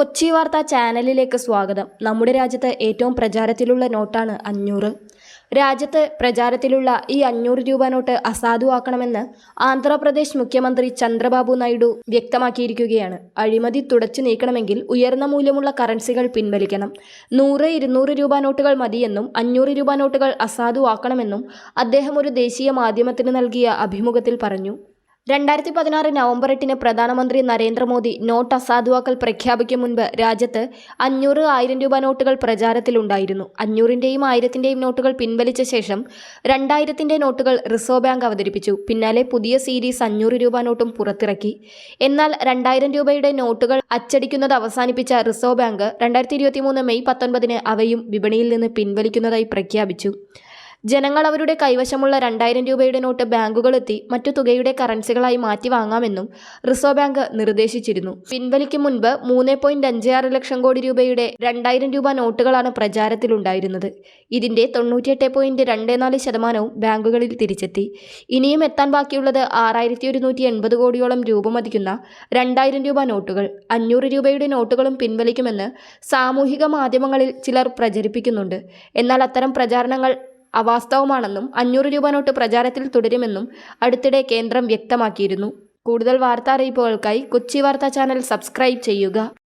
കൊച്ചി വാർത്ത ചാനലിലേക്ക് സ്വാഗതം. നമ്മുടെ രാജ്യത്ത് ഏറ്റവും പ്രചാരത്തിലുള്ള നോട്ടാണ് അഞ്ഞൂറ്. രാജ്യത്ത് പ്രചാരത്തിലുള്ള ഈ അഞ്ഞൂറ് രൂപ നോട്ട് അസാധുവാക്കണമെന്ന് ആന്ധ്രാപ്രദേശ് മുഖ്യമന്ത്രി ചന്ദ്രബാബു നായിഡു വ്യക്തമാക്കിയിരിക്കുകയാണ്. അഴിമതി തുടച്ചു നീക്കണമെങ്കിൽ ഉയർന്ന മൂല്യമുള്ള കറൻസികൾ പിൻവലിക്കണം. നൂറ് ഇരുന്നൂറ് രൂപ നോട്ടുകൾ മതിയെന്നും അഞ്ഞൂറ് രൂപ നോട്ടുകൾ അസാധുവാക്കണമെന്നും അദ്ദേഹം ഒരു ദേശീയ മാധ്യമത്തിന് നൽകിയ അഭിമുഖത്തിൽ പറഞ്ഞു. രണ്ടായിരത്തി പതിനാറ് നവംബർ എട്ടിന് പ്രധാനമന്ത്രി നരേന്ദ്രമോദി നോട്ട് അസാധുവാക്കൽ പ്രഖ്യാപിക്കും മുൻപ് രാജ്യത്ത് അഞ്ഞൂറ് ആയിരം രൂപ നോട്ടുകൾ പ്രചാരത്തിലുണ്ടായിരുന്നു. അഞ്ഞൂറിന്റെയും ആയിരത്തിന്റെയും നോട്ടുകൾ പിൻവലിച്ച ശേഷം രണ്ടായിരത്തിന്റെ നോട്ടുകൾ റിസർവ് ബാങ്ക് അവതരിപ്പിച്ചു. പിന്നാലെ പുതിയ സീരീസ് അഞ്ഞൂറ് രൂപ നോട്ടും പുറത്തിറക്കി. എന്നാൽ രണ്ടായിരം രൂപയുടെ നോട്ടുകൾ അച്ചടിക്കുന്നത് അവസാനിപ്പിച്ച റിസർവ് ബാങ്ക് രണ്ടായിരത്തി മെയ് പത്തൊൻപതിന് അവയും വിപണിയിൽ നിന്ന് പിൻവലിക്കുന്നതായി പ്രഖ്യാപിച്ചു. ജനങ്ങൾ അവരുടെ കൈവശമുള്ള രണ്ടായിരം രൂപയുടെ നോട്ട് ബാങ്കുകളെത്തി മറ്റു തുകയുടെ കറൻസികളായി മാറ്റി വാങ്ങാമെന്നും റിസർവ് ബാങ്ക് നിർദ്ദേശിച്ചിരുന്നു. പിൻവലിക്ക് മുൻപ് മൂന്ന് പോയിന്റ് അഞ്ച് ആറ് ലക്ഷം കോടി രൂപയുടെ രണ്ടായിരം രൂപ നോട്ടുകളാണ് പ്രചാരത്തിലുണ്ടായിരുന്നത്. ഇതിന്റെ തൊണ്ണൂറ്റിയെട്ട് പോയിന്റ് രണ്ട് നാല് ശതമാനവും ബാങ്കുകളിൽ തിരിച്ചെത്തി. ഇനിയും എത്താൻ ബാക്കിയുള്ളത് ആറായിരത്തി ഒരുന്നൂറ്റി എൺപത് കോടിയോളം രൂപ മതിക്കുന്ന രണ്ടായിരം രൂപ നോട്ടുകൾ അഞ്ഞൂറ് രൂപയുടെ നോട്ടുകളും പിൻവലിക്കുമെന്ന് സാമൂഹിക മാധ്യമങ്ങളിൽ ചിലർ പ്രചരിപ്പിക്കുന്നുണ്ട്. എന്നാൽ അത്തരം പ്രചാരണങ്ങൾ അവാസ്തവമാണെന്നും അഞ്ഞൂറ് രൂപ നോട്ട് പ്രചാരത്തിൽ തുടരുമെന്നും അടുത്തിടെ കേന്ദ്രം വ്യക്തമാക്കിയിരുന്നു. കൂടുതൽ വാർത്താ അറിയിപ്പുകൾക്കായി കൊച്ചി വാർത്താ ചാനൽ സബ്സ്ക്രൈബ് ചെയ്യുക.